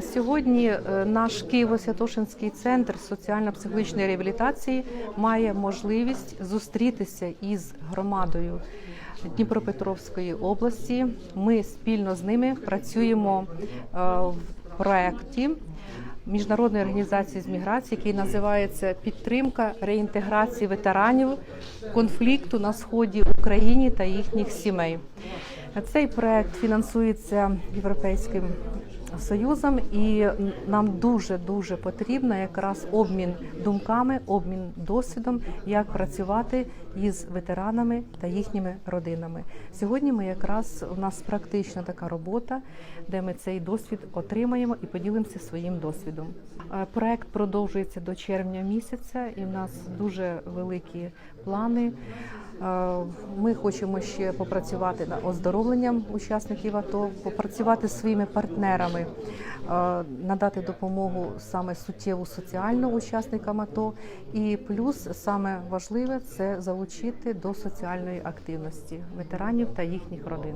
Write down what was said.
Сьогодні е, наш Києво-Святошинський центр соціально-психологічної реабілітації має можливість зустрітися із громадою Дніпропетровської області. Ми спільно з ними працюємо е, в проєкті міжнародної організації з міграції, який називається Підтримка реінтеграції ветеранів конфлікту на сході України та їхніх сімей. Цей проект фінансується європейським союзом, і нам дуже дуже потрібно якраз обмін думками, обмін досвідом, як працювати із ветеранами та їхніми родинами. Сьогодні ми якраз у нас практична така робота, де ми цей досвід отримаємо і поділимося своїм досвідом. Е, Проект продовжується до червня місяця, і в нас дуже великі плани. Е, Ми хочемо ще попрацювати над оздоровленням учасників АТО, попрацювати зі своїми партнерами, е, надати допомогу саме суттєву соціальну учасникам АТО. І плюс саме важливе це залучити до соціальної активності ветеранів та їхніх родин.